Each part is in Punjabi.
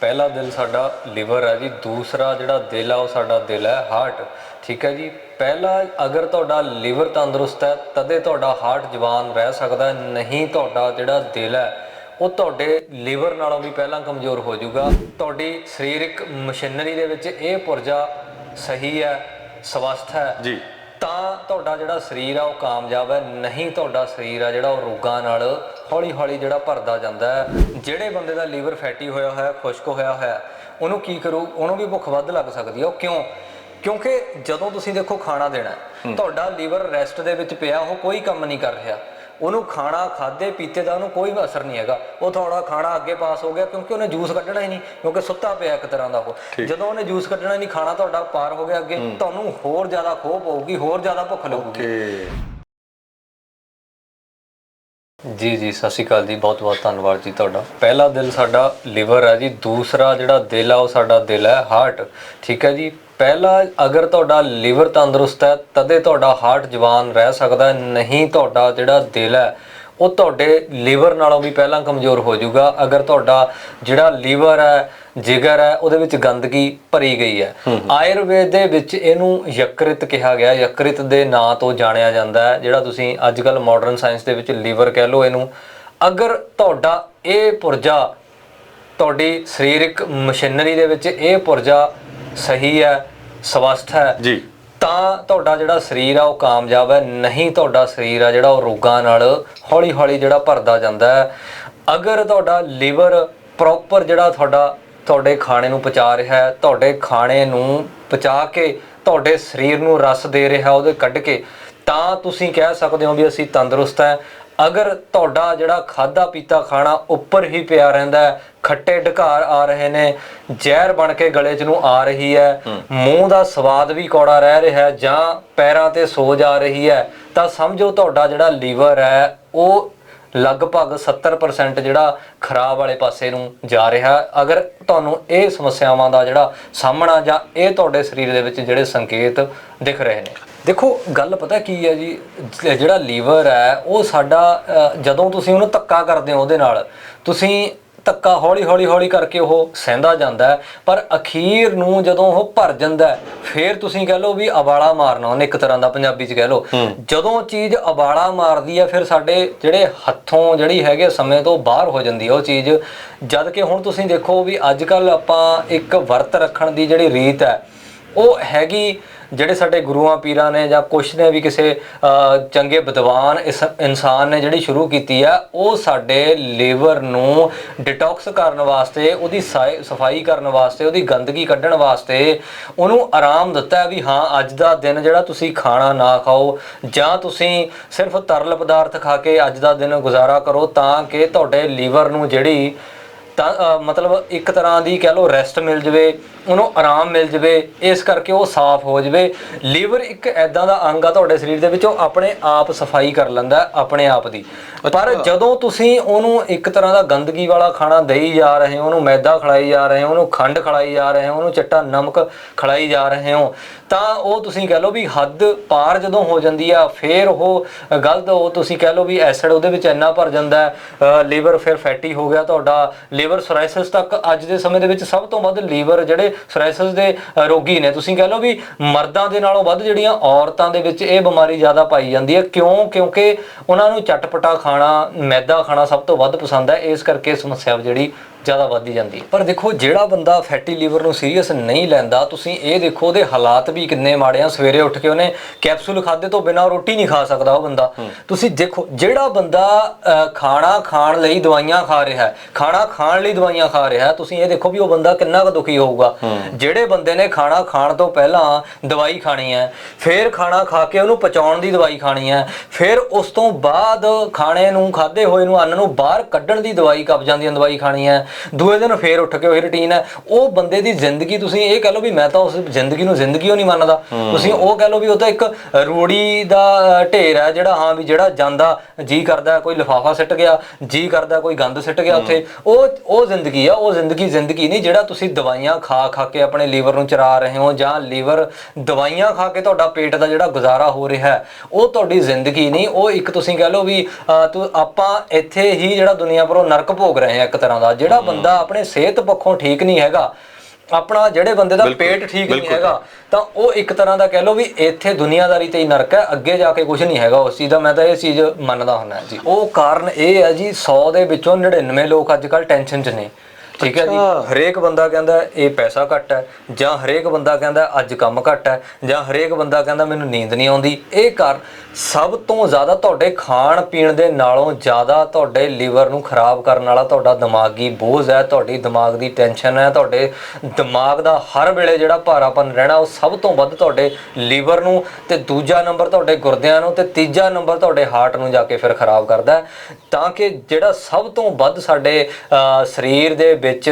ਪਹਿਲਾ ਦਿਲ ਸਾਡਾ ਲਿਵਰ ਹੈ ਜੀ, ਦੂਸਰਾ ਜਿਹੜਾ ਦਿਲ ਆ ਉਹ ਸਾਡਾ ਦਿਲ ਹੈ ਹਾਰਟ ਠੀਕ ਹੈ ਜੀ, ਪਹਿਲਾ ਅਗਰ ਤੁਹਾਡਾ ਲਿਵਰ ਤੰਦਰੁਸਤ ਹੈ, ਤਦੇ ਤੁਹਾਡਾ ਹਾਰਟ ਜਵਾਨ ਰਹਿ ਸਕਦਾ ਨਹੀਂ ਤੁਹਾਡਾ ਜਿਹੜਾ ਦਿਲ ਹੈ, ਉਹ ਤੁਹਾਡੇ ਲਿਵਰ ਨਾਲੋਂ ਵੀ ਪਹਿਲਾਂ ਕਮਜ਼ੋਰ ਹੋ ਜਾਊਗਾ। ਤੁਹਾਡੀ ਸਰੀਰਕ ਮਸ਼ੀਨਰੀ ਦੇ ਵਿੱਚ ਇਹ ਪੁਰਜਾ ਸਹੀ ਹੈ, ਸਵਸਥ ਹੈ। ਜੀ। ਤਾਂ ਤੁਹਾਡਾ ਜਿਹੜਾ ਸਰੀਰ ਆ ਉਹ ਕਾਮਯਾਬ ਹੈ ਨਹੀਂ ਤੁਹਾਡਾ ਸਰੀਰ ਆ ਜਿਹੜਾ ਉਹ ਰੋਗਾਂ ਨਾਲ ਹੌਲੀ ਹੌਲੀ ਜਿਹੜਾ ਭਰਦਾ ਜਾਂਦਾ ਹੈ। ਜਿਹੜੇ ਬੰਦੇ ਦਾ ਲੀਵਰ ਫੈਟੀ ਹੋਇਆ ਹੋਇਆ ਖੁਸ਼ਕ ਹੋਇਆ ਹੋਇਆ ਉਹਨੂੰ ਕੀ ਕਰੂ? ਉਹਨੂੰ ਵੀ ਭੁੱਖ ਵੱਧ ਲੱਗ ਸਕਦੀ ਹੈ। ਉਹ ਕਿਉਂ? ਕਿਉਂਕਿ ਜਦੋਂ ਤੁਸੀਂ ਦੇਖੋ ਖਾਣਾ ਦੇਣਾ ਤੁਹਾਡਾ ਲੀਵਰ ਰੈਸਟ ਦੇ ਵਿੱਚ ਪਿਆ ਉਹ ਕੋਈ ਕੰਮ ਨਹੀਂ ਕਰ ਰਿਹਾ। ਉਹਨੂੰ ਖਾਣਾ ਖਾਦੇ ਪੀਤੇ ਦਾ ਉਹਨੂੰ ਕੋਈ ਅਸਰ ਨਹੀਂ ਹੈਗਾ। ਉਹ ਥੋੜਾ ਖਾਣਾ ਅੱਗੇ ਪਾਸ ਹੋ ਗਿਆ ਕਿਉਂਕਿ ਉਹਨੇ ਜੂਸ ਕੱਢਣਾ ਹੀ ਨਹੀਂ ਕਿਉਂਕਿ ਸੁੱਤਾ ਪਿਆ ਇੱਕ ਤਰ੍ਹਾਂ ਦਾ ਉਹ। ਜਦੋਂ ਉਹਨੇ ਜੂਸ ਕੱਢਣਾ ਹੀ ਨਹੀਂ ਖਾਣਾ ਤੁਹਾਡਾ ਪਾਰ ਹੋ ਗਿਆ ਅੱਗੇ ਤੁਹਾਨੂੰ ਹੋਰ ਜ਼ਿਆਦਾ ਖੋਹ ਪਊਗੀ ਹੋਰ ਜ਼ਿਆਦਾ ਭੁੱਖ ਲੱਗੂਗੀ। ਜੀ ਜੀ ਸਤਿ ਸ਼੍ਰੀ ਅਕਾਲ ਜੀ ਬਹੁਤ ਬਹੁਤ ਧੰਨਵਾਦ ਜੀ ਤੁਹਾਡਾ। ਪਹਿਲਾ ਦਿਲ ਸਾਡਾ ਲਿਵਰ ਹੈ ਜੀ ਦੂਸਰਾ ਜਿਹੜਾ ਦਿਲ ਆ ਉਹ ਸਾਡਾ ਦਿਲ ਹੈ ਹਾਰਟ ਠੀਕ ਹੈ ਜੀ? ਪਹਿਲਾ ਅਗਰ ਤੁਹਾਡਾ ਲਿਵਰ ਤੰਦਰੁਸਤ ਹੈ ਤਦੇ ਤੁਹਾਡਾ ਹਾਰਟ ਜਵਾਨ ਰਹਿ ਸਕਦਾ ਨਹੀਂ ਤੁਹਾਡਾ ਜਿਹੜਾ ਦਿਲ ਹੈ ਉਹ ਤੁਹਾਡੇ ਲਿਵਰ ਨਾਲੋਂ ਵੀ ਪਹਿਲਾਂ ਕਮਜ਼ੋਰ ਹੋ ਜਾਊਗਾ। ਅਗਰ ਤੁਹਾਡਾ ਜਿਹੜਾ ਲੀਵਰ ਹੈ ਜਿਗਰ ਹੈ ਉਹਦੇ ਵਿੱਚ ਗੰਦਗੀ ਭਰੀ ਗਈ ਹੈ। ਆਯੁਰਵੇਦ ਦੇ ਵਿੱਚ ਇਹਨੂੰ ਯਕ੍ਰਿਤ ਕਿਹਾ ਗਿਆ ਯਕ੍ਰਿਤ ਦੇ ਨਾਂ ਤੋਂ ਜਾਣਿਆ ਜਾਂਦਾ ਹੈ ਜਿਹੜਾ ਤੁਸੀਂ ਅੱਜ ਕੱਲ ਮਾਡਰਨ ਸਾਇੰਸ ਦੇ ਵਿੱਚ ਲੀਵਰ ਕਹਿ ਲਓ ਇਹਨੂੰ। ਅਗਰ ਤੁਹਾਡਾ ਇਹ ਪੁਰਜਾ ਤੁਹਾਡੀ ਸਰੀਰਕ ਮਸ਼ੀਨਰੀ ਦੇ ਵਿੱਚ ਇਹ ਪੁਰਜਾ ਸਹੀ ਹੈ ਸਵਸਥ ਹੈ ਜੀ। ਤਾਂ ਤੁਹਾਡਾ ਜਿਹੜਾ ਸਰੀਰ ਆ ਉਹ ਕਾਮਯਾਬ ਹੈ ਨਹੀਂ ਤੁਹਾਡਾ ਸਰੀਰ ਆ ਜਿਹੜਾ ਉਹ ਰੋਗਾਂ ਨਾਲ ਹੌਲੀ ਹੌਲੀ ਜਿਹੜਾ ਭਰਦਾ ਜਾਂਦਾ ਹੈ। ਅਗਰ ਤੁਹਾਡਾ ਲਿਵਰ ਪ੍ਰੋਪਰ ਜਿਹੜਾ ਤੁਹਾਡਾ ਤੁਹਾਡੇ ਖਾਣੇ ਨੂੰ ਪਚਾ ਰਿਹਾ ਹੈ ਤੁਹਾਡੇ ਖਾਣੇ ਨੂੰ ਪਚਾ ਕੇ ਤੁਹਾਡੇ ਸਰੀਰ ਨੂੰ ਰਸ ਦੇ ਰਿਹਾ ਉਹਦੇ ਕੱਢ ਕੇ ਤਾਂ ਤੁਸੀਂ ਕਹਿ ਸਕਦੇ ਹੋ ਵੀ ਅਸੀਂ ਤੰਦਰੁਸਤ ਹੈ। ਅਗਰ ਤੁਹਾਡਾ ਜਿਹੜਾ ਖਾਦਾ ਪੀਤਾ ਖਾਣਾ ਉੱਪਰ ਹੀ ਪਿਆ ਰਹਿੰਦਾ ਹੈ ਖੱਟੇ ਢਕਾਰ ਆ ਰਹੇ ਨੇ ਜ਼ਹਿਰ ਬਣ ਕੇ ਗਲੇ 'ਚ ਨੂੰ ਆ ਰਹੀ ਹੈ ਮੂੰਹ ਦਾ ਸਵਾਦ ਵੀ ਕੌੜਾ ਰਹਿ ਰਿਹਾ ਹੈ ਜਾਂ ਪੈਰਾਂ ਤੇ ਸੋਜ ਆ ਰਹੀ ਹੈ ਤਾਂ ਸਮਝੋ ਤੁਹਾਡਾ ਜਿਹੜਾ ਲੀਵਰ ਹੈ ਉਹ ਲਗਭਗ 70% ਜਿਹੜਾ ਖਰਾਬ ਵਾਲੇ ਪਾਸੇ ਨੂੰ ਜਾ ਰਿਹਾ ਹੈ। ਅਗਰ ਤੁਹਾਨੂੰ ਇਹ ਸਮੱਸਿਆਵਾਂ ਦਾ ਜਿਹੜਾ ਸਾਹਮਣਾ ਜਾਂ ਇਹ ਤੁਹਾਡੇ ਸਰੀਰ ਦੇ ਵਿੱਚ ਜਿਹੜੇ ਸੰਕੇਤ ਦਿਖ ਰਹੇ ਨੇ ਦੇਖੋ ਗੱਲ ਪਤਾ ਕੀ ਹੈ ਜੀ? ਜਿਹੜਾ ਲੀਵਰ ਹੈ ਉਹ ਸਾਡਾ ਜਦੋਂ ਤੁਸੀਂ ਉਹਨੂੰ ਧੱਕਾ ਕਰਦੇ ਹੋ ਉਹਦੇ ਨਾਲ ਤੁਸੀਂ ਧੱਕਾ ਹੌਲੀ ਹੌਲੀ ਹੌਲੀ ਕਰਕੇ ਉਹ ਸਹਿੰਦਾ ਜਾਂਦਾ ਪਰ ਅਖੀਰ ਨੂੰ ਜਦੋਂ ਉਹ ਭਰ ਜਾਂਦਾ ਫਿਰ ਤੁਸੀਂ ਕਹਿ ਲਓ ਵੀ ਅਬਾਲਾ ਮਾਰਨਾ ਉਹਨੇ ਇੱਕ ਤਰ੍ਹਾਂ ਦਾ ਪੰਜਾਬੀ 'ਚ ਕਹਿ ਲਓ। ਜਦੋਂ ਚੀਜ਼ ਅਬਾਲਾ ਮਾਰਦੀ ਹੈ ਫਿਰ ਸਾਡੇ ਜਿਹੜੇ ਹੱਥੋਂ ਜਿਹੜੀ ਹੈਗੇ ਸਮੇਂ ਤੋਂ ਬਾਹਰ ਹੋ ਜਾਂਦੀ ਹੈ ਉਹ ਚੀਜ਼। ਜਦ ਕਿ ਹੁਣ ਤੁਸੀਂ ਦੇਖੋ ਵੀ ਅੱਜ ਕੱਲ ਆਪਾਂ ਇੱਕ ਵਰਤ ਰੱਖਣ ਦੀ ਜਿਹੜੀ ਰੀਤ ਹੈ ਉਹ ਹੈਗੀ ਜਿਹੜੇ ਸਾਡੇ ਗੁਰੂਆਂ, ਪੀਰਾਂ ਨੇ ਜਾਂ ਕੁਛ ਨੇ ਵੀ ਕਿਸੇ ਚੰਗੇ ਵਿਦਵਾਨ ਇਸ ਇਨਸਾਨ ਨੇ ਜਿਹੜੀ ਸ਼ੁਰੂ ਕੀਤੀ ਆ, ਉਹ ਸਾਡੇ ਲੀਵਰ ਨੂੰ ਡਿਟੌਕਸ ਕਰਨ ਵਾਸਤੇ, ਉਹਦੀ ਸਫ਼ਾਈ ਕਰਨ ਵਾਸਤੇ, ਉਹਦੀ ਗੰਦਗੀ ਕੱਢਣ ਵਾਸਤੇ ਉਹਨੂੰ ਆਰਾਮ ਦਿੱਤਾ ਵੀ ਹਾਂ, ਅੱਜ ਦਾ ਦਿਨ ਜਿਹੜਾ ਤੁਸੀਂ ਖਾਣਾ ਨਾ ਖਾਓ ਜਾਂ ਤੁਸੀਂ ਸਿਰਫ ਤਰਲ ਪਦਾਰਥ ਖਾ ਕੇ ਅੱਜ ਦਾ ਦਿਨ ਗੁਜ਼ਾਰਾ ਕਰੋ ਤਾਂ ਕਿ ਤੁਹਾਡੇ ਲੀਵਰ ਨੂੰ ਜਿਹੜੀ ਤਾਂ ਮਤਲਬ ਇੱਕ ਤਰ੍ਹਾਂ ਦੀ ਕਹਿ ਲਓ ਰੈਸਟ ਮਿਲ ਜਵੇ ਉਹਨੂੰ ਆਰਾਮ ਮਿਲ ਜਵੇ ਇਸ ਕਰਕੇ ਉਹ ਸਾਫ਼ ਹੋ ਜਵੇ। ਲੀਵਰ ਇੱਕ ਐਦਾਂ ਦਾ ਅੰਗ ਆ ਤੁਹਾਡੇ ਸਰੀਰ ਦੇ ਵਿੱਚ ਉਹ ਆਪਣੇ ਆਪ ਸਫ਼ਾਈ ਕਰ ਲੈਂਦਾ ਆਪਣੇ ਆਪ ਦੀ। ਪਰ ਜਦੋਂ ਤੁਸੀਂ ਉਹਨੂੰ ਇੱਕ ਤਰ੍ਹਾਂ ਦਾ ਗੰਦਗੀ ਵਾਲਾ ਖਾਣਾ ਦੇਈ ਜਾ ਰਹੇ ਹੋ ਉਹਨੂੰ ਮੈਦਾ ਖਿਲਾਈ ਜਾ ਰਹੇ ਹੋ ਉਹਨੂੰ ਖੰਡ ਖਿਲਾਈ ਜਾ ਰਹੇ ਹੋ ਉਹਨੂੰ ਚਿੱਟਾ ਨਮਕ ਖਿਲਾਈ ਜਾ ਰਹੇ ਹੋ ਤਾਂ ਉਹ ਤੁਸੀਂ ਕਹਿ ਲਓ ਵੀ ਹੱਦ ਪਾਰ ਜਦੋਂ ਹੋ ਜਾਂਦੀ ਆ ਫੇਰ ਉਹ ਗਲਤ ਉਹ ਤੁਸੀਂ ਕਹਿ ਲਓ ਵੀ ਐਸਿਡ ਉਹਦੇ ਵਿੱਚ ਇੰਨਾ ਭਰ ਜਾਂਦਾ ਲੀਵਰ ਫਿਰ ਫੈਟੀ ਹੋ ਗਿਆ ਤੁਹਾਡਾ ਲੀਵਰ ਸੋਰਾਇਸਿਸ ਤੱਕ ਅੱਜ ਦੇ ਸਮੇਂ ਦੇ ਵਿੱਚ ਸਭ ਤੋਂ ਵੱਧ ਲੀਵਰ ਜਿਹੜੇ ਸੋਰਾਇਸਿਸ ਦੇ ਰੋਗੀ ਨੇ। ਤੁਸੀਂ ਕਹਿ ਲਓ ਵੀ ਮਰਦਾਂ ਦੇ ਨਾਲੋਂ ਵੱਧ ਜਿਹੜੀਆਂ ਔਰਤਾਂ ਦੇ ਵਿੱਚ ਇਹ ਬਿਮਾਰੀ ਜ਼ਿਆਦਾ ਪਾਈ ਜਾਂਦੀ ਹੈ। ਕਿਉਂ? ਕਿਉਂਕਿ ਉਹਨਾਂ ਨੂੰ ਚਟਪਟਾ ਖਾਣਾ, ਮੈਦਾ ਖਾਣਾ ਸਭ ਤੋਂ ਵੱਧ ਪਸੰਦ ਹੈ। ਇਸ ਕਰਕੇ ਸਮੱਸਿਆ ਜਿਹੜੀ ਜ਼ਿਆਦਾ ਵੱਧਦੀ ਜਾਂਦੀ ਹੈ। ਪਰ ਦੇਖੋ ਜਿਹੜਾ ਬੰਦਾ ਫੈਟੀ ਲੀਵਰ ਨੂੰ ਸੀਰੀਅਸ ਨਹੀਂ ਲੈਂਦਾ ਤੁਸੀਂ ਇਹ ਦੇਖੋ ਉਹਦੇ ਹਾਲਾਤ ਵੀ ਕਿੰਨੇ ਮਾੜੇ ਆ। ਸਵੇਰੇ ਉੱਠ ਕੇ ਉਹਨੇ ਕੈਪਸੂਲ ਖਾਦੇ ਤੋਂ ਬਿਨਾਂ ਰੋਟੀ ਨਹੀਂ ਖਾ ਸਕਦਾ ਉਹ ਬੰਦਾ। ਤੁਸੀਂ ਦੇਖੋ ਜਿਹੜਾ ਬੰਦਾ ਖਾਣਾ ਖਾਣ ਲਈ ਦਵਾਈਆਂ ਖਾ ਰਿਹਾ ਹੈ ਖਾਣਾ ਖਾਣ ਲਈ ਦਵਾਈਆਂ ਖਾ ਰਿਹਾ ਹੈ ਤੁਸੀਂ ਇਹ ਦੇਖੋ ਵੀ ਉਹ ਬੰਦਾ ਕਿੰਨਾ ਕੁ ਦੁਖੀ ਹੋਊਗਾ। ਜਿਹੜੇ ਬੰਦੇ ਨੇ ਖਾਣਾ ਖਾਣ ਤੋਂ ਪਹਿਲਾਂ ਦਵਾਈ ਖਾਣੀ ਹੈ ਫਿਰ ਖਾਣਾ ਖਾ ਕੇ ਉਹਨੂੰ ਪਚਾਉਣ ਦੀ ਦਵਾਈ ਖਾਣੀ ਹੈ ਫਿਰ ਉਸ ਤੋਂ ਬਾਅਦ ਖਾਣੇ ਨੂੰ ਖਾਦੇ ਹੋਏ ਨੂੰ ਅੰਨ ਨੂੰ ਬਾਹਰ ਕੱਢਣ ਦੀ ਦਵਾਈ ਕਬਜ਼ਾਂ ਦੀ ਦਵਾਈ ਖਾਣੀ ਹੈ ਦੂਏ ਦਿਨ ਫੇਰ ਉੱਠ ਕੇ ਉਹੀ ਰੁਟੀਨ ਹੈ। ਉਹ ਬੰਦੇ ਦੀ ਜ਼ਿੰਦਗੀ ਤੁਸੀਂ ਇਹ ਕਹਿ ਲਓ ਵੀ ਮੈਂ ਤਾਂ ਉਸ ਜ਼ਿੰਦਗੀ ਨੂੰ ਜ਼ਿੰਦਗੀ ਉਹ ਨਹੀਂ ਮੰਨਦਾ। ਤੁਸੀਂ ਉਹ ਕਹਿ ਲਓ ਵੀ ਉਹ ਤਾਂ ਇੱਕ ਰੂੜੀ ਦਾ ਢੇਰ ਹੈ ਜਿਹੜਾ ਹਾਂ ਵੀ ਜਿਹੜਾ ਜਾਂਦਾ ਜੀ ਕਰਦਾ ਕੋਈ ਲਿਫਾਫਾ ਸਿੱਟ ਗਿਆ ਜੀ ਕਰਦਾ ਕੋਈ ਗੰਦ ਸਿੱਟ ਗਿਆ ਉੱਥੇ। ਉਹ ਉਹ ਜ਼ਿੰਦਗੀ ਆ ਉਹ ਜ਼ਿੰਦਗੀ ਜ਼ਿੰਦਗੀ ਨਹੀਂ ਜਿਹੜਾ ਤੁਸੀਂ ਦਵਾਈਆਂ ਖਾ ਖਾ ਕੇ ਆਪਣੇ ਲੀਵਰ ਨੂੰ ਚਰਾ ਰਹੇ ਹੋ ਜਾਂ ਲੀਵਰ ਦਵਾਈਆਂ ਖਾ ਕੇ ਤੁਹਾਡਾ ਪੇਟ ਦਾ ਜਿਹੜਾ ਗੁਜ਼ਾਰਾ ਹੋ ਰਿਹਾ ਹੈ ਉਹ ਤੁਹਾਡੀ ਜ਼ਿੰਦਗੀ ਨਹੀਂ। ਉਹ ਇੱਕ ਤੁਸੀਂ ਕਹਿ ਲਓ ਵੀ ਆਪਾਂ ਇੱਥੇ ਹੀ ਜਿਹੜਾ ਦੁਨੀਆ ਭਰੋਂ ਨਰਕ ਭੋਗ ਰਹੇ ਹਾਂ ਇੱਕ ਤਰ੍ਹਾਂ ਦਾ ਜਿਹੜਾ ਜਿਹੜਾ ਬੰਦਾ ਆਪਣੇ ਸਿਹਤ ਪੱਖੋਂ ਠੀਕ ਨਹੀਂ ਹੈਗਾ ਆਪਣਾ ਜਿਹੜੇ ਬੰਦੇ ਦਾ ਪੇਟ ਠੀਕ ਨਹੀਂ ਹੈਗਾ ਤਾਂ ਉਹ ਇੱਕ ਤਰ੍ਹਾਂ ਦਾ ਕਹਿ ਲਓ ਵੀ ਇੱਥੇ ਦੁਨੀਆਦਾਰੀ ਤੇ ਹੀ ਨਰਕ ਹੈ ਅੱਗੇ ਜਾ ਕੇ ਕੁਝ ਨਹੀਂ ਹੈਗਾ ਉਸ ਚੀਜ਼ ਦਾ ਮੈਂ ਤਾਂ ਇਹ ਚੀਜ਼ ਮੰਨਦਾ ਹੁੰਦਾ ਜੀ। ਉਹ ਕਾਰਨ ਇਹ ਹੈ ਜੀ 100 ਦੇ ਵਿੱਚੋਂ 99 ਲੋਕ ਅੱਜ ਕੱਲ ਟੈਨਸ਼ਨ 'ਚ ਨੇ ਠੀਕ ਹੈ ਜੀ? ਹਰੇਕ ਬੰਦਾ ਕਹਿੰਦਾ ਇਹ ਪੈਸਾ ਘੱਟ ਹੈ ਜਾਂ ਹਰੇਕ ਬੰਦਾ ਕਹਿੰਦਾ ਅੱਜ ਕੰਮ ਘੱਟ ਹੈ ਜਾਂ ਹਰੇਕ ਬੰਦਾ ਕਹਿੰਦਾ ਮੈਨੂੰ ਨੀਂਦ ਨਹੀਂ ਆਉਂਦੀ ਇਹ ਕਾਰਨ ਸਭ ਤੋਂ ਜ਼ਿਆਦਾ ਤੁਹਾਡੇ ਖਾਣ ਪੀਣ ਦੇ ਨਾਲੋਂ ਜ਼ਿਆਦਾ ਤੁਹਾਡੇ ਲੀਵਰ ਨੂੰ ਖਰਾਬ ਕਰਨ ਵਾਲਾ ਤੁਹਾਡਾ ਦਿਮਾਗੀ ਬੋਝ ਹੈ, ਤੁਹਾਡੀ ਦਿਮਾਗ ਦੀ ਟੈਨਸ਼ਨ ਹੈ, ਤੁਹਾਡੇ ਦਿਮਾਗ ਦਾ ਹਰ ਵੇਲੇ ਜਿਹੜਾ ਭਾਰਾਪਨ ਰਹਿਣਾ, ਉਹ ਸਭ ਤੋਂ ਵੱਧ ਤੁਹਾਡੇ ਲੀਵਰ ਨੂੰ ਤੇ ਦੂਜਾ ਨੰਬਰ ਤੁਹਾਡੇ ਗੁਰਦਿਆਂ ਨੂੰ ਤੇ ਤੀਜਾ ਨੰਬਰ ਤੁਹਾਡੇ ਹਾਰਟ ਨੂੰ ਜਾ ਕੇ ਫਿਰ ਖਰਾਬ ਕਰਦਾ ਤਾਂ ਕਿ ਜਿਹੜਾ ਸਭ ਤੋਂ ਵੱਧ ਸਾਡੇ ਸਰੀਰ ਦੇ ਵਿੱਚ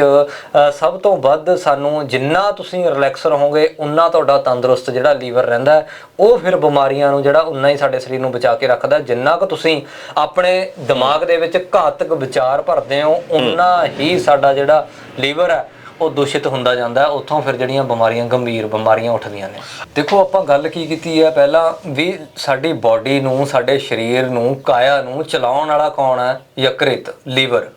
ਸਭ ਤੋਂ ਵੱਧ ਸਾਨੂੰ ਜਿੰਨਾ ਤੁਸੀਂ ਰਿਲੈਕਸ ਰਹੋਗੇ, ਉਨਾ ਤੁਹਾਡਾ ਤੰਦਰੁਸਤ ਜਿਹੜਾ ਲੀਵਰ ਰਹਿੰਦਾ ਉਹ ਫਿਰ ਬਿਮਾਰੀਆਂ ਨੂੰ ਜਿਹੜਾ ਉਨਾ ਹੀ ਸਾਡੇ ਸਰੀਰ ਨੂੰ ਬਚਾ ਕੇ ਰੱਖਦਾ। ਜਿੰਨਾ ਕੁ ਤੁਸੀਂ ਆਪਣੇ ਦਿਮਾਗ ਦੇ ਵਿੱਚ ਘਾਤਕ ਵਿਚਾਰ ਭਰਦੇ ਹੋ ਉਨਾ ਹੀ ਸਾਡਾ ਜਿਹੜਾ ਲੀਵਰ ਹੈ ਉਹ ਦੂਸ਼ਿਤ ਹੁੰਦਾ ਜਾਂਦਾ ਉੱਥੋਂ ਫਿਰ ਜਿਹੜੀਆਂ ਬਿਮਾਰੀਆਂ ਗੰਭੀਰ ਬਿਮਾਰੀਆਂ ਉੱਠਦੀਆਂ ਨੇ। ਦੇਖੋ ਆਪਾਂ ਗੱਲ ਕੀ ਕੀਤੀ ਹੈ? ਪਹਿਲਾਂ ਵੀ ਸਾਡੀ ਬਾਡੀ ਨੂੰ ਸਾਡੇ ਸਰੀਰ ਨੂੰ ਕਾਇਆ ਨੂੰ ਚਲਾਉਣ ਵਾਲਾ ਕੌਣ ਹੈ? ਯਕ੍ਰਿਤ ਲੀਵਰ।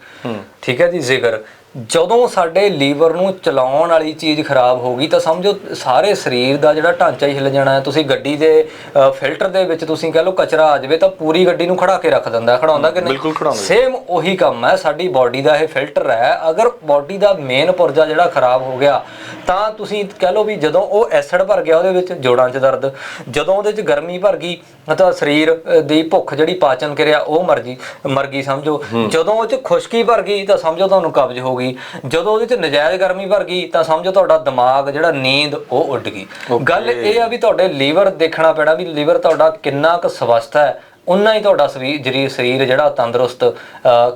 ਠੀਕ ਹੈ ਜੀ ਜ਼ਿਕਰ ਜਦੋਂ ਸਾਡੇ ਲੀਵਰ ਨੂੰ ਚਲਾਉਣ ਵਾਲੀ ਚੀਜ਼ ਖਰਾਬ ਹੋ ਗਈ ਤਾਂ ਸਮਝੋ ਸਾਰੇ ਸਰੀਰ ਦਾ ਜਿਹੜਾ ਢਾਂਚਾ ਹੀ ਹਿੱਲ ਜਾਣਾ ਹੈ। ਤੁਸੀਂ ਗੱਡੀ ਦੇ ਫਿਲਟਰ ਦੇ ਵਿੱਚ ਤੁਸੀਂ ਕਹ ਲਓ ਕਚਰਾ ਆ ਜਾਵੇ ਤਾਂ ਪੂਰੀ ਗੱਡੀ ਨੂੰ ਖੜਾ ਕੇ ਰੱਖ ਦਿੰਦਾ। ਖੜਾਉਂਦਾ ਕਿ ਨਹੀਂ ਬਿਲਕੁਲ ਖੜਾਉਂਦਾ। ਸੇਮ ਉਹੀ ਕੰਮ ਹੈ ਸਾਡੀ ਬਾਡੀ ਦਾ ਇਹ ਫਿਲਟਰ ਹੈ। ਅਗਰ ਬਾਡੀ ਦਾ ਮੇਨ ਪੁਰਜਾ ਜਿਹੜਾ ਖਰਾਬ ਹੋ ਗਿਆ ਤਾਂ ਤੁਸੀਂ ਕਹਿ ਲਓ ਵੀ ਜਦੋਂ ਉਹ ਐਸਿਡ ਭਰ ਗਿਆ ਉਹਦੇ ਵਿੱਚ ਜੋੜਾਂ 'ਚ ਦਰਦ ਜਦੋਂ ਉਹਦੇ 'ਚ ਗਰਮੀ ਭਰ ਗਈ ਤਾਂ ਸਰੀਰ ਦੀ ਭੁੱਖ ਜਿਹੜੀ ਪਾਚਨ ਕਿਰਿਆ ਉਹ ਮਰ ਗਈ ਮਰ ਗਈ ਸਮਝੋ। ਜਦੋਂ ਉਹ 'ਚ ਖੁਸ਼ਕੀ ਭਰ ਗਈ ਤਾਂ ਸਮਝੋ ਤੁਹਾਨੂੰ ਕਬਜ਼ ਹੋ ਗਈ। ਜਦੋਂ ਉਹਦੇ 'ਚ ਨਜਾਇਜ਼ ਗਰਮੀ ਭਰ ਗਈ ਤਾਂ ਸਮਝੋ ਤੁਹਾਡਾ ਦਿਮਾਗ ਜਿਹੜਾ ਨੀਂਦ ਉਹ ਉੱਡ ਗਈ। ਗੱਲ ਇਹ ਆ ਵੀ ਤੁਹਾਡੇ ਲੀਵਰ ਦੇਖਣਾ ਪੈਣਾ ਵੀ ਲੀਵਰ ਤੁਹਾਡਾ ਕਿੰਨਾ ਕੁ ਸਵਸਥ ਹੈ ਉਨਾ ਹੀ ਤੁਹਾਡਾ ਸਰੀਰ ਜਿਹੜੀ ਸਰੀਰ ਜਿਹੜਾ ਤੰਦਰੁਸਤ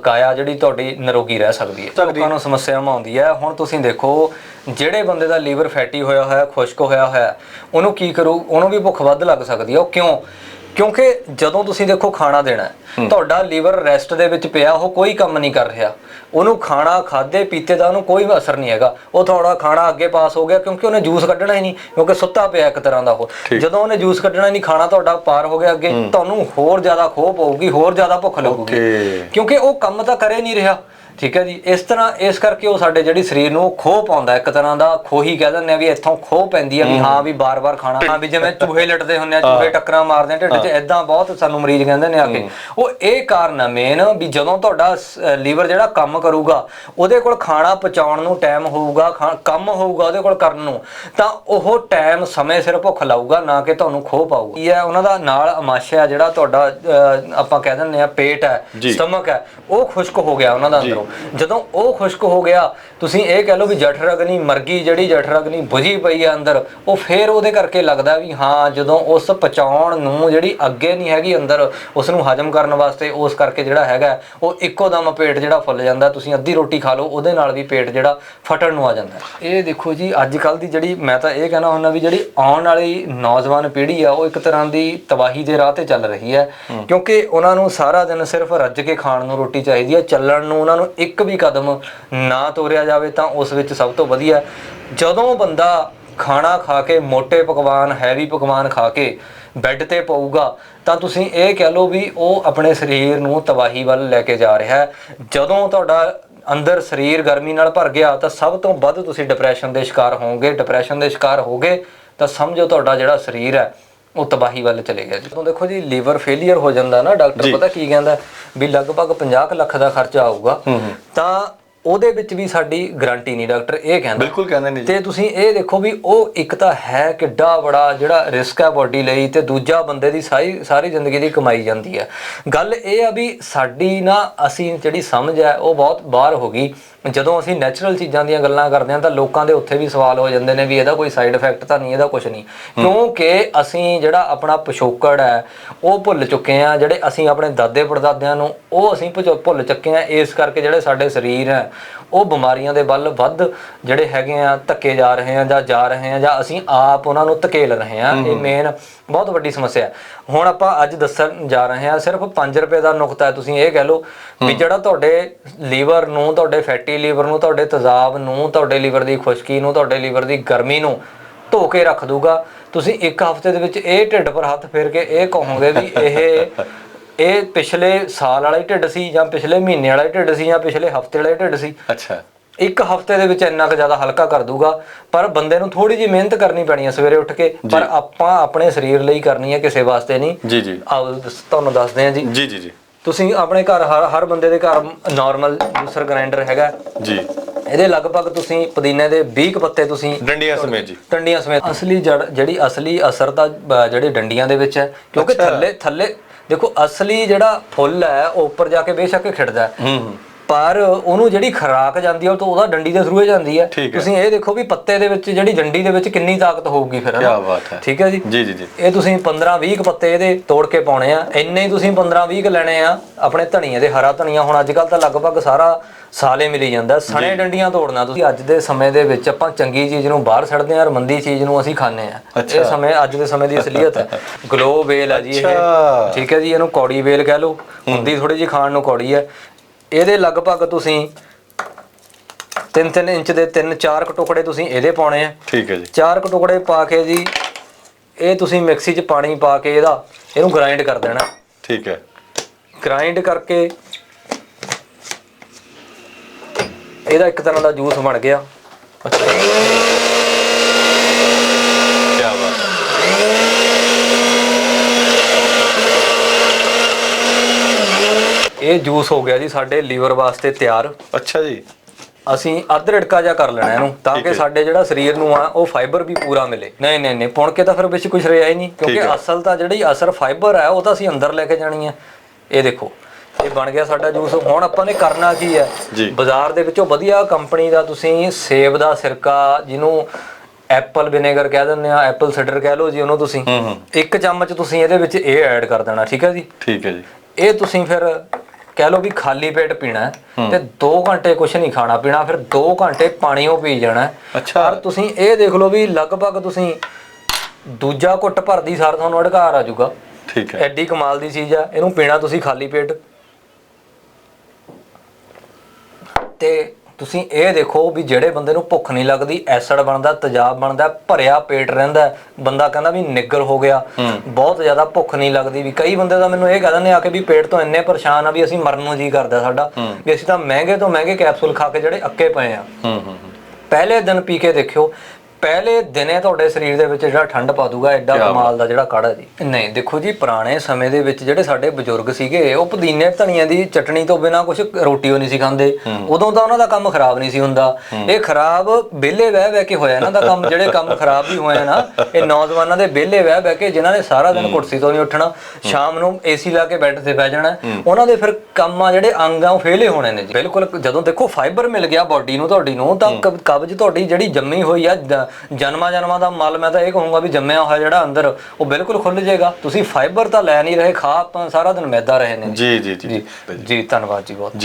ਕਾਇਆ ਜਿਹੜੀ ਤੁਹਾਡੀ ਨਿਰੋਗੀ ਰਹਿ ਸਕਦੀ ਹੈ। ਲੋਕਾਂ ਨੂੰ ਸਮੱਸਿਆਵਾਂ ਆਉਂਦੀ ਹੈ। ਹੁਣ ਤੁਸੀਂ ਦੇਖੋ ਜਿਹੜੇ ਬੰਦੇ ਦਾ ਲੀਵਰ ਫੈਟੀ ਹੋਇਆ ਹੋਇਆ ਖੁਸ਼ਕ ਹੋਇਆ ਹੋਇਆ ਉਹਨੂੰ ਕੀ ਕਰੂ ਉਹਨੂੰ ਵੀ ਭੁੱਖ ਵੱਧ ਲੱਗ ਸਕਦੀ ਹੈ। ਉਹ ਕਿਉਂ? ਕਿਉਂਕਿ ਜਦੋਂ ਤੁਸੀਂ ਦੇਖੋ ਖਾਣਾ ਦੇਣਾ ਤੁਹਾਡਾ ਲੀਵਰ ਰੈਸਟ ਦੇ ਵਿੱਚ ਪਿਆ ਉਹ ਕੋਈ ਕੰਮ ਨਹੀਂ ਕਰ ਰਿਹਾ। ਉਹਨੂੰ ਖਾਣਾ ਖਾਦੇ ਪੀਤੇ ਦਾ ਉਹਨੂੰ ਕੋਈ ਅਸਰ ਨਹੀਂ ਹੈਗਾ। ਉਹ ਥੋੜਾ ਖਾਣਾ ਅੱਗੇ ਪਾਸ ਹੋ ਗਿਆ ਕਿਉਂਕਿ ਉਹਨੇ ਜੂਸ ਕੱਢਣਾ ਹੀ ਨਹੀਂ ਕਿਉਂਕਿ ਸੁੱਤਾ ਪਿਆ ਇੱਕ ਤਰ੍ਹਾਂ ਦਾ ਉਹ। ਜਦੋਂ ਉਹਨੇ ਜੂਸ ਕੱਢਣਾ ਨਹੀਂ ਖਾਣਾ ਤੁਹਾਡਾ ਪਾਰ ਹੋ ਗਿਆ ਅੱਗੇ ਤੁਹਾਨੂੰ ਹੋਰ ਜ਼ਿਆਦਾ ਖੋਹ ਪਊਗੀ ਹੋਰ ਜ਼ਿਆਦਾ ਭੁੱਖ ਲੱਗੂਗੀ. ਕਿਉਂਕਿ ਉਹ ਕੰਮ ਤਾਂ ਕਰੇ ਨਹੀਂ ਰਿਹਾ। ਠੀਕ ਹੈ ਜੀ ਇਸ ਤਰ੍ਹਾਂ ਇਸ ਕਰਕੇ ਉਹ ਸਾਡੇ ਜਿਹੜੀ ਸਰੀਰ ਨੂੰ ਖੋਹ ਪਾਉਂਦਾ ਇੱਕ ਤਰ੍ਹਾਂ ਦਾ ਖੋਹੀ ਕਹਿ ਦਿੰਦੇ ਆ ਵੀ ਇੱਥੋਂ ਖੋਹ ਪੈਂਦੀ ਆ ਵੀ ਹਾਂ ਵੀ ਬਾਰ-ਬਾਰ ਖਾਣਾ ਹਾਂ ਵੀ ਜਿਵੇਂ ਚੂਹੇ ਲਟਦੇ ਹੁੰਦੇ ਆ ਚੂਹੇ ਟੱਕਰਾਂ ਮਾਰਦੇ ਆ ਢਿੱਡ 'ਚ ਐਦਾਂ ਬਹੁਤ ਸਾਨੂੰ ਮਰੀਜ਼ ਕਹਿੰਦੇ ਨੇ ਆ ਕੇ। ਉਹ ਇਹ ਕਾਰਨ ਆ ਮੇਨ ਵੀ ਜਦੋਂ ਤੁਹਾਡਾ ਲੀਵਰ ਜਿਹੜਾ ਕੰਮ ਕਰੂਗਾ ਉਹਦੇ ਕੋਲ ਖਾਣਾ ਪਚਾਉਣ ਨੂੰ ਟਾਈਮ ਹੋਊਗਾ ਕੰਮ ਹੋਊਗਾ ਉਹਦੇ ਕੋਲ ਕਰਨ ਨੂੰ ਤਾਂ ਉਹ ਟਾਈਮ ਸਮੇਂ ਸਿਰ ਭੁੱਖ ਲਾਊਗਾ ਨਾ ਕਿ ਤੁਹਾਨੂੰ ਖੋਹ ਪਾਊਗਾ। ਇਹ ਹੈ ਉਹਨਾਂ ਦਾ ਨਾਲ ਅਮਾਸ਼ਯ ਜਿਹੜਾ ਤੁਹਾਡਾ ਆਪਾਂ ਕਹਿ ਦਿੰਦੇ ਆ ਪੇਟ ਹੈ। ਸਟਮਕ ਹੈ ਉਹ ਖੁਸ਼ਕ ਹੋ ਗਿਆ ਉਹਨਾਂ ਦਾ ਅੰਦਰੋਂ। ਜਦੋਂ ਉਹ ਖੁਸ਼ਕ ਹੋ ਗਿਆ ਤੁਸੀਂ ਇਹ ਕਹਿ ਲਓ ਵੀ ਜਠਰ ਅਗਨੀ ਮਰ ਗਈ ਜਿਹੜੀ ਜਠਰ ਅਗਨੀ ਬੁਝੀ ਪਈ ਆ ਅੰਦਰ ਉਹ ਫੇਰ ਉਹਦੇ ਕਰਕੇ ਲੱਗਦਾ ਵੀ ਹਾਂ ਜਦੋਂ ਉਸ ਪਚਾਉਣ ਨੂੰ ਜਿਹੜੀ ਅੱਗੇ ਨਹੀਂ ਹੈਗੀ ਅੰਦਰ ਉਸ ਨੂੰ ਹਜਮ ਕਰਨ ਵਾਸਤੇ ਉਸ ਕਰਕੇ ਜਿਹੜਾ ਹੈਗਾ ਉਹ ਇੱਕੋ ਦਮ ਪੇਟ ਜਿਹੜਾ ਫੁੱਲ ਜਾਂਦਾ ਤੁਸੀਂ ਅੱਧੀ ਰੋਟੀ ਖਾ ਲਓ ਉਹਦੇ ਨਾਲ ਵੀ ਪੇਟ ਜਿਹੜਾ ਫਟਣ ਨੂੰ ਆ ਜਾਂਦਾ। ਇਹ ਦੇਖੋ ਜੀ ਅੱਜ ਕੱਲ ਦੀ ਜਿਹੜੀ ਮੈਂ ਤਾਂ ਇਹ ਕਹਿਣਾ ਹੁੰਦਾ ਵੀ ਜਿਹੜੀ ਆਉਣ ਵਾਲੀ ਨੌਜਵਾਨ ਪੀੜ੍ਹੀ ਆ ਉਹ ਇੱਕ ਤਰ੍ਹਾਂ ਦੀ ਤਬਾਹੀ ਦੇ ਰਾਹ ਤੇ ਚੱਲ ਰਹੀ ਹੈ। ਕਿਉਂਕਿ ਉਹਨਾਂ ਨੂੰ ਸਾਰਾ ਦਿਨ ਸਿਰਫ ਰੱਜ ਕੇ ਖਾਣ ਨੂੰ ਰੋਟੀ ਚਾਹੀਦੀ ਹੈ ਚੱਲਣ ਨੂੰ ਉਹਨਾਂ ਨੂੰ ਇੱਕ ਵੀ ਕਦਮ ਨਾ ਤੋਰਿਆ ਜਾਵੇ ਤਾਂ ਉਸ ਵਿੱਚ ਸਭ ਤੋਂ ਵਧੀਆ ਜਦੋਂ ਬੰਦਾ ਖਾਣਾ ਖਾ ਕੇ ਮੋٹے ਪਕਵਾਨ ਹੈਵੀ ਪਕਵਾਨ ਖਾ ਕੇ ਬੈੱਡ ਤੇ ਪਊਗਾ, ਤਾਂ ਤੁਸੀਂ ਇਹ ਕਹਿ ਲਓ ਵੀ ਉਹ ਆਪਣੇ ਸਰੀਰ ਨੂੰ ਤਬਾਹੀ ਵੱਲ ਲੈ ਕੇ ਜਾ ਰਿਹਾ ਹੈ। ਜਦੋਂ ਤੁਹਾਡਾ ਅੰਦਰ ਸਰੀਰ ਗਰਮੀ ਨਾਲ ਭਰ ਗਿਆ, ਤਾਂ ਸਭ ਤੋਂ ਵੱਧ ਤੁਸੀਂ ਡਿਪਰੈਸ਼ਨ ਦੇ ਸ਼ਿਕਾਰ ਹੋਵੋਗੇ। ਡਿਪਰੈਸ਼ਨ ਦੇ ਸ਼ਿਕਾਰ ਹੋਗੇ ਤਾਂ ਸਮਝੋ ਤੁਹਾਡਾ ਜਿਹੜਾ ਸਰੀਰ ਹੈ ਉਹ ਤਬਾਹੀ ਵੱਲ ਚਲੇ ਗਿਆ ਜਦੋਂ ਦੇਖੋ ਜੀ ਲੀਵਰ ਫੇਲਿਅਰ ਹੋ ਜਾਂਦਾ ਨਾ ਡਾਕਟਰ ਪਤਾ ਕੀ ਕਹਿੰਦਾ ਵੀ ਲਗਭਗ 50 ਕੁ ਲੱਖ ਦਾ ਖਰਚਾ ਆਊਗਾ। ਤਾਂ ਉਹਦੇ ਵਿੱਚ ਵੀ ਸਾਡੀ ਗਾਰੰਟੀ ਨਹੀਂ ਡਾਕਟਰ ਇਹ ਕਹਿੰਦਾ। ਬਿਲਕੁਲ ਕਹਿੰਦੇ ਨੇ ਜੀ। ਤੇ ਤੁਸੀਂ ਇਹ ਦੇਖੋ ਵੀ ਉਹ ਇੱਕ ਤਾਂ ਹੈ ਕਿੱਡਾ ਬੜਾ ਜਿਹੜਾ ਰਿਸਕ ਹੈ ਬਾਡੀ ਲਈ ਤੇ ਦੂਜਾ ਬੰਦੇ ਦੀ ਸਾਰੀ ਸਾਰੀ ਜ਼ਿੰਦਗੀ ਦੀ ਕਮਾਈ ਜਾਂਦੀ ਹੈ। ਗੱਲ ਇਹ ਆ ਵੀ ਸਾਡੀ ਨਾ ਅਸੀਂ ਜਿਹੜੀ ਸਮਝ ਹੈ ਉਹ ਬਹੁਤ ਬਾਹਰ ਹੋ ਗਈ। ਜਦੋਂ ਅਸੀਂ ਨੈਚੁਰਲ ਚੀਜ਼ਾਂ ਦੀਆਂ ਗੱਲਾਂ ਕਰਦੇ ਹਾਂ ਤਾਂ ਲੋਕਾਂ ਦੇ ਉੱਥੇ ਵੀ ਸਵਾਲ ਹੋ ਜਾਂਦੇ ਨੇ ਵੀ ਇਹਦਾ ਕੋਈ ਸਾਈਡ ਇਫੈਕਟ ਤਾਂ ਨਹੀਂ ਇਹਦਾ ਕੁਝ ਨਹੀਂ। ਕਿਉਂਕਿ ਅਸੀਂ ਜਿਹੜਾ ਆਪਣਾ ਪਿਛੋਕੜ ਹੈ ਉਹ ਭੁੱਲ ਚੁੱਕੇ ਆ ਜਿਹੜੇ ਅਸੀਂ ਆਪਣੇ ਦਾਦੇ ਪੜਦਾਦਿਆਂ ਨੂੰ ਉਹ ਅਸੀਂ ਭੁੱਲ ਚੁੱਕੇ ਆ ਇਸ ਕਰਕੇ ਜਿਹੜੇ ਸਾਡੇ ਸਰੀਰ ਹੈ ਉਹ ਬਿਮਾਰੀਆਂ ਦੇ ਵੱਲ ਵੱਧ ਜਿਹੜੇ ਹੈਗੇ ਆ ਧੱਕੇ ਜਾ ਰਹੇ ਆ ਜਾਂ ਜਾ ਰਹੇ ਆ ਜਾਂ ਅਸੀਂ ਆਪ ਉਹਨਾਂ ਨੂੰ ਧਕੇਲ ਰਹੇ ਆ ਇਹ ਮੇਨ ਬਹੁਤ ਵੱਡੀ ਸਮੱਸਿਆ ਹੈ। ਹੁਣ ਆਪਾਂ ਅੱਜ ਦੱਸਣ ਜਾ ਰਹੇ ਆ ਸਿਰਫ 5 ਰੁਪਏ ਦਾ ਨੁਕਤਾ ਹੈ ਤੁਸੀਂ ਇਹ ਕਹਿ ਲਓ ਵੀ ਜਿਹੜਾ ਤੁਹਾਡੇ ਲੀਵਰ ਨੂੰ ਤੁਹਾਡੇ ਫੈਟੀ ਲੀਵਰ ਨੂੰ ਤੁਹਾਡੇ ਤੇਜ਼ਾਬ ਨੂੰ ਤੁਹਾਡੇ ਲੀਵਰ ਦੀ ਖੁਸ਼ਕੀ ਨੂੰ ਤੁਹਾਡੇ ਲੀਵਰ ਦੀ ਗਰਮੀ ਨੂੰ ਧੋ ਕੇ ਰੱਖ ਦੂਗਾ ਤੁਸੀਂ ਇੱਕ ਹਫ਼ਤੇ ਦੇ ਵਿੱਚ ਇਹ ਢਿੱਡ ਪਰ ਹੱਥ ਫੇਰ ਕੇ ਇਹ ਕਹੋਗੇ ਵੀ ਇਹ ਇਹ ਪਿਛਲੇ ਸਾਲ ਵਾਲਾ ਹੀ ਢਿੱਡ ਸੀ ਜਾਂ ਪਿਛਲੇ ਮਹੀਨੇ ਵਾਲਾ ਹੀ ਢਿੱਡ ਸੀ ਜਾਂ ਪਿਛਲੇ ਹਫ਼ਤੇ ਵਾਲਾ ਹੀ ਢਿੱਡ ਸੀ? ਅੱਛਾ। ਇੱਕ ਹਫ਼ਤੇ ਦੇ ਵਿੱਚ ਇੰਨਾ ਕੁ ਜ਼ਿਆਦਾ ਹਲਕਾ ਕਰ ਦੂਗਾ ਪਰ ਬੰਦੇ ਨੂੰ ਥੋੜੀ ਜਿਹੀ ਮਿਹਨਤ ਕਰਨੀ ਪੈਣੀ ਹੈ ਸਵੇਰੇ ਉੱਠ ਕੇ। ਪਰ ਆਪਾਂ ਆਪਣੇ ਸਰੀਰ ਲਈ ਕਰਨੀ ਹੈ ਕਿਸੇ ਵਾਸਤੇ ਨਹੀਂ। ਜੀ ਜੀ। ਆਓ ਤੁਹਾਨੂੰ ਦੱਸਦੇ ਹਾਂ ਜੀ। ਜੀ ਜੀ ਜੀ। ਤੁਸੀਂ ਆਪਣੇ ਘਰ ਹਰ ਹਰ ਬੰਦੇ ਦੇ ਘਰ ਨਾਰਮਲ ਜੂਸਰ ਗ੍ਰਾਈਂਡਰ ਹੈਗਾ। ਜੀ। ਇਹਦੇ ਲਗਭਗ ਤੁਸੀਂ ਪੁਦੀਨੇ ਦੇ 20 ਕੁ ਪੱਤੇ ਤੁਸੀਂ ਡੰਡੀਆਂ ਸਮੇਤ ਜੀ। ਡੰਡੀਆਂ ਸਮੇਤ। ਅਸਲੀ ਜੜ ਜਿਹੜੀ ਅਸਲੀ ਅਸਰ ਤਾਂ ਜਿਹੜੀ ਡੰਡੀਆਂ ਦੇ ਵਿੱਚ ਹੈ ਕਿਉਂਕਿ। ਥੱਲੇ ਥੱਲੇ ਦੇਖੋ ਅਸਲੀ ਜਿਹੜਾ ਫੁੱਲ ਹੈ ਉਹ ਉੱਪਰ ਜਾ ਕੇ ਬੇਸ਼ੱਕ ਖਿੜਦਾ ਹੈ। ਪਰ ਉਹਨੂੰ ਜਿਹੜੀ ਖਰਾਕ ਜਾਂਦੀ ਹੈ ਉਹ ਤਾਂ ਉਹਦਾ ਡੰਡੀ ਦੇ ਥਰੂ ਹੀ ਜਾਂਦੀ ਹੈ। ਤੁਸੀਂ ਇਹ ਦੇਖੋ ਵੀ ਪੱਤੇ ਦੇ ਵਿੱਚ ਜਿਹੜੀ ਡੰਡੀ ਦੇ ਵਿੱਚ ਕਿੰਨੀ ਤਾਕਤ ਹੋਊਗੀ ਫਿਰ ਕੀ ਹਨਾ? ਬਾਤ ਹੈ। ਠੀਕ ਹੈ ਜੀ? ਜੀ ਜੀ ਜੀ। ਇਹ ਤੁਸੀਂ 15 20 ਪੱਤੇ ਇਹਦੇ ਤੋੜ ਕੇ ਪਾਉਣੇ ਆ। ਇੰਨੇ ਹੀ ਤੁਸੀਂ 15 20 ਲੈਣੇ ਆ ਆਪਣੇ ਧਨੀਏ ਦੇ ਹਰਾ ਧਨੀਆ ਹੁਣ ਅੱਜ ਕੱਲ ਤਾਂ ਲਗਭਗ ਸਾਰਾ ਸਾਲੇ ਮਿਲੀ ਜਾਂਦਾ। ਸਣੇ ਡੰਡੀਆਂ ਤੋੜਨਾ। ਤੁਸੀਂ ਅੱਜ ਦੇ ਸਮੇਂ ਦੇ ਵਿੱਚ ਆਪਾਂ ਚੰਗੀ ਚੀਜ਼ ਨੂੰ ਬਾਹਰ ਛੱਡਦੇ ਆ ਔਰ ਮੰਦੀ ਚੀਜ਼ ਨੂੰ ਅਸੀਂ ਖਾਂਦੇ ਆ। ਇਹ ਸਮੇਂ ਅੱਜ ਦੇ ਸਮੇਂ ਦੀ ਅਸਲੀਅਤ ਹੈ। ਗਲੋ ਵੇਲ ਆ ਜੀ ਇਹ। ਠੀਕ ਹੈ ਜੀ ਇਹਨੂੰ ਕੌੜੀ ਵੇਲ ਕਹਿ ਲਓ। ਹੁੰਦੀ ਥੋੜੀ ਜਿਹੀ ਖਾਣ ਨੂੰ ਕੌੜੀ ਹੈ। ਇਹਦੇ ਲਗਭਗ ਤੁਸੀਂ 3-3 ਇੰਚ ਦੇ 3-4 ਟੁਕੜੇ ਤੁਸੀਂ ਇਹਦੇ ਪਾਉਣੇ ਆ। ਠੀਕ ਹੈ ਜੀ। ਚਾਰ ਕੁ ਟੁਕੜੇ ਪਾ ਕੇ ਜੀ ਇਹ ਤੁਸੀਂ ਮਿਕਸੀ 'ਚ ਪਾਣੀ ਪਾ ਕੇ ਇਹਦਾ ਇਹਨੂੰ ਗ੍ਰਾਈਂਡ ਕਰ ਦੇਣਾ। ਠੀਕ ਹੈ। ਗ੍ਰਾਈਂਡ ਕਰਕੇ ਇਹਦਾ ਇੱਕ ਤਰ੍ਹਾਂ ਦਾ ਜੂਸ ਬਣ ਗਿਆ। ਕੀ ਬਾਤ। ਹੈ ਇਹ ਜੂਸ ਹੋ ਗਿਆ ਜੀ ਸਾਡੇ ਲੀਵਰ ਵਾਸਤੇ ਤਿਆਰ। ਅੱਛਾ ਜੀ। ਅਸੀਂ ਅੱਧ ਰਿੜਕਾ ਜਿਹਾ ਕਰ ਲੈਣਾ ਇਹਨੂੰ ਤਾਂ ਕਿ। ਸਾਡੇ ਜਿਹੜਾ ਸਰੀਰ ਨੂੰ ਆ ਉਹ ਫਾਈਬਰ ਵੀ ਪੂਰਾ ਮਿਲੇ। ਨਹੀਂ ਨਹੀਂ ਨਹੀਂ ਪੁਣ ਕੇ ਤਾਂ ਫਿਰ ਵਿੱਚ ਕੁਝ ਰਿਹਾ ਹੀ ਨਹੀਂ ਕਿਉਂਕਿ। ਅਸਲ ਤਾਂ ਜਿਹੜੀ ਅਸਰ ਫਾਈਬਰ ਹੈ ਉਹ ਤਾਂ ਅਸੀਂ ਅੰਦਰ ਲੈ ਕੇ ਜਾਣੀ ਹੈ। ਇਹ ਦੇਖੋ ਇਹ ਬਣ ਗਿਆ ਸਾਡਾ ਜੂਸ। ਹੁਣ ਆਪਾਂ ਨੇ ਕਰਨਾ ਕੀ ਹੈ? ਜੀ। ਬਾਜ਼ਾਰ ਦੇ ਵਿੱਚੋਂ ਵਧੀਆ ਕੰਪਨੀ ਦਾ ਤੁਸੀਂ ਸੇਬ ਦਾ ਸਿਰਕਾ ਜਿਹਨੂੰ ਐਪਲ ਵਿਨੇਗਰ ਕਹਿ ਦਿੰਦੇ ਆ ਐਪਲ ਸਾਈਡਰ ਕਹਿ ਲਓ ਜੀ ਉਹਨੂੰ ਤੁਸੀਂ। ਇੱਕ ਚਮਚ ਤੁਸੀਂ ਇਹਦੇ ਵਿੱਚ ਇਹ ਐਡ ਕਰ ਦੇਣਾ ਠੀਕ ਹੈ ਜੀ? ਠੀਕ ਹੈ ਜੀ। ਇਹ ਤੁਸੀਂ ਫਿਰ ਕਹਿ ਲਓ ਵੀ ਖਾਲੀ ਪੇਟ ਪੀਣਾ ਤੇ 2 ਘੰਟੇ ਕੁਝ ਨਹੀਂ ਖਾਣਾ ਪੀਣਾ ਫਿਰ 2 ਘੰਟੇ ਪਾਣੀ ਉਹ ਪੀ ਜਾਣਾ। ਅੱਛਾ। ਪਰ ਤੁਸੀਂ ਇਹ ਦੇਖ ਲਓ ਵੀ ਲਗਭਗ ਤੁਸੀਂ ਦੂਜਾ ਘੁੱਟ ਭਰਦੀ ਸਾਰ ਤੁਹਾਨੂੰ ਅਧਿਕਾਰ ਆ ਜਾਊਗਾ। ਠੀਕ ਹੈ। ਐਡੀ ਕਮਾਲ ਦੀ ਚੀਜ਼ ਆ ਇਹਨੂੰ ਪੀਣਾ ਤੁਸੀਂ ਖਾਲੀ ਪੇਟ। ਤੇ ਤੁਸੀਂ ਇਹ ਦੇਖੋ ਵੀ ਜਿਹੜੇ ਬੰਦੇ ਨੂੰ ਭੁੱਖ ਨਹੀਂ ਲੱਗਦੀ ਐਸਿਡ ਬਣਦਾ ਤੇਜ਼ਾਬ ਬਣਦਾ ਭਰਿਆ ਪੇਟ ਰਹਿੰਦਾ ਬੰਦਾ ਕਹਿੰਦਾ ਵੀ ਨਿੱਗਰ ਹੋ ਗਿਆ। ਬਹੁਤ ਜ਼ਿਆਦਾ ਭੁੱਖ ਨਹੀਂ ਲੱਗਦੀ ਵੀ। ਕਈ ਬੰਦੇ ਤਾਂ ਮੈਨੂੰ ਇਹ ਕਹਿ ਦਿੰਦੇ ਆ ਕਿ ਵੀ ਪੇਟ ਤੋਂ ਇੰਨੇ ਪਰੇਸ਼ਾਨ ਆ ਵੀ ਅਸੀਂ ਮਰਨ ਨੂੰ ਜੀ ਕਰਦਾ ਸਾਡਾ। ਵੀ ਅਸੀਂ ਤਾਂ ਮਹਿੰਗੇ ਤੋਂ ਮਹਿੰਗੇ ਕੈਪਸੂਲ ਖਾ ਕੇ ਜਿਹੜੇ ਅੱਕੇ ਪਏ ਆ। ਪਹਿਲੇ ਦਿਨ ਪੀ ਕੇ ਦੇਖਿਓ ਪਹਿਲੇ ਦਿਨੇ ਤੁਹਾਡੇ ਸਰੀਰ ਦੇ ਵਿੱਚ ਜਿਹੜਾ ਠੰਡ ਪਾ ਦੂਗਾ ਐਡਾ ਕਮਾਲ ਦਾ ਜਿਹੜਾ ਕਾੜਾ ਜੀ। ਨਹੀਂ ਦੇਖੋ ਜੀ ਪੁਰਾਣੇ ਸਮੇਂ ਦੇ ਵਿੱਚ ਜਿਹੜੇ ਸਾਡੇ ਬਜ਼ੁਰਗ ਸੀਗੇ ਉਹ ਪੁਦੀਨੇ ਧਨੀਆ ਦੀ ਚਟਣੀ ਤੋਂ ਬਿਨਾ ਕੁਝ ਰੋਟੀ ਉਹ ਨਹੀਂ ਸੀ ਖਾਂਦੇ। ਉਦੋਂ ਤਾਂ ਉਹਨਾਂ ਦਾ ਕੰਮ ਖਰਾਬ ਨਹੀਂ ਸੀ ਹੁੰਦਾ। ਇਹ ਖਰਾਬ ਵਿਹਲੇ ਬਹਿ ਬਹਿ ਕੇ ਹੋਇਆ। ਇਹਨਾਂ ਦਾ ਕੰਮ ਜਿਹੜੇ ਕੰਮ ਖਰਾਬ ਵੀ ਹੋਏ ਨਾ ਇਹ ਨੌਜਵਾਨਾਂ ਦੇ ਵਿਹਲੇ ਬਹਿ ਬਹਿ ਕੇ ਜਿਨ੍ਹਾਂ ਨੇ ਸਾਰਾ ਦਿਨ ਕੁਰਸੀ ਤੋਂ ਨਹੀਂ ਉੱਠਣਾ ਸ਼ਾਮ ਨੂੰ ਏਸੀ ਲਾ ਕੇ ਬੈੱਡ ਤੇ ਬਹਿ ਜਾਣਾ। ਉਹਨਾਂ ਦੇ ਫਿਰ ਕੰਮ ਆ ਜਿਹੜੇ ਅੰਗ ਆ ਉਹ ਫੇਲੇ ਹੋਣੇ ਨੇ ਜੀ। ਬਿਲਕੁਲ। ਜਦੋਂ ਦੇਖੋ ਫਾਈਬਰ ਮਿਲ ਗਿਆ ਬਾਡੀ ਨੂੰ ਤੁਹਾਡੀ ਨੂੰ ਤਾਂ ਕਬ- ਕਬਜ਼ ਤੁਹਾਡੀ ਜਿਹੜੀ ਜੰਮੀ ਹੋਈ ਆ ਜਨਮਾਂ ਜਨਮਾਂ ਦਾ ਮਲ ਮੈਂ ਤਾਂ ਇਹ ਕਹੂੰਗਾ ਵੀ ਜੰਮਿਆ ਹੋਇਆ ਜਿਹੜਾ ਅੰਦਰ ਉਹ ਬਿਲਕੁਲ ਖੁੱਲ ਜਾਏਗਾ। ਤੁਸੀਂ ਫਾਈਬਰ ਤਾਂ ਲੈ ਨਹੀਂ ਰਹੇ ਖਾ ਆਪਾਂ ਸਾਰਾ ਦਿਨ ਮੈਦਾ ਰਹੇ ਨੇ। ਜੀ ਜੀ ਜੀ ਜੀ ਜੀ ਧੰਨਵਾਦ ਜੀ ਬਹੁਤ।